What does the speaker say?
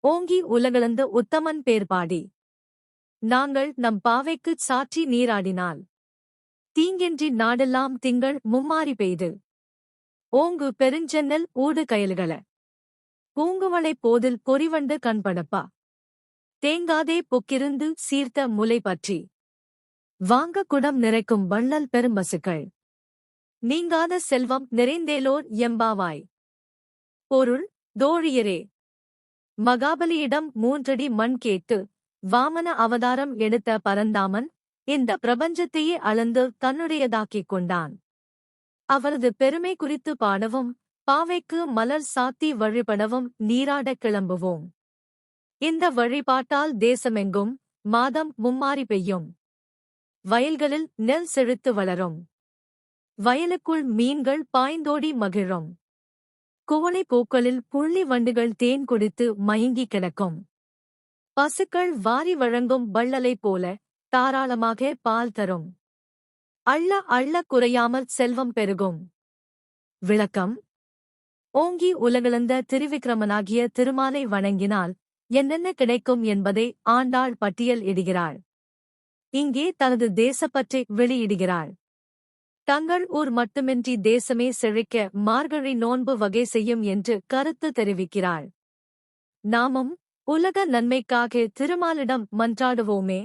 ஓங்கி உலகளந்த உத்தமன் பேர்பாடி. நாங்கள் நம் பாவைக்குச் சாற்றி நீராடினால். தீங்கென்றி நாடெல்லாம் திங்கள் மும்மாரி பெய்து. ஓங்கு பெருஞ்சென்னல் ஊடு கயல்கள. பூங்குவளை போதில் பொறிவண்டு கண்படப்பா. தேங்காதே பொக்கிருந்து சீர்த்த முலை பற்றி. வாங்க குடம் நிறைக்கும் வள்ளல் பெரும்பசுக்கள். நீங்காத செல்வம் நிறைந்தேலோர் எம்பாவாய். பொருள் தோழியரே மகாபலியிடம் மூன்றடி மண் கேட்டு வாமன அவதாரம் எடுத்த பரந்தாமன் இந்த பிரபஞ்சத்தையே அளந்து தன்னுடையதாக்கிக் கொண்டான். அவரது பெருமை குறித்து பாடவும் பாவைக்கு மலர் சாத்தி வழிபடவும் நீராடக் கிளம்புவோம். இந்த வழிபாட்டால் தேசமெங்கும் மாதம் மும்மாரி பெய்யும். வயல்களில் நெல் செழித்து வளரும். வயலுக்குள் மீன்கள் பாய்ந்தோடி மகிழும். குவளை பூக்களில் புள்ளி வண்டுகள் தேன் குடித்து மயங்கி கிடக்கும். பசுக்கள் வாரி வழங்கும் வள்ளலை போல தாராளமாக பால் தரும். அள்ள அள்ள குறையாமல் செல்வம் பெருகும். விளக்கம். ஓங்கி உலகளந்த திருவிக்ரமனாகிய திருமாலை வணங்கினால் என்னென்ன கிடைக்கும் என்பதை ஆண்டாள் பட்டியல் இடுகிறாள். இங்கே தனது தேசப்பற்றை வெளியிடுகிறாள். தங்கள் ஊர் மட்டுமின்றி தேசமே செழிக்க மார்கழி நோன்பு வகை செய்யும் என்று கருத்து தெரிவிக்கிறாள். நாமும் உலக நன்மைக்காக திருமாலிடம் மன்றாடுவோமே.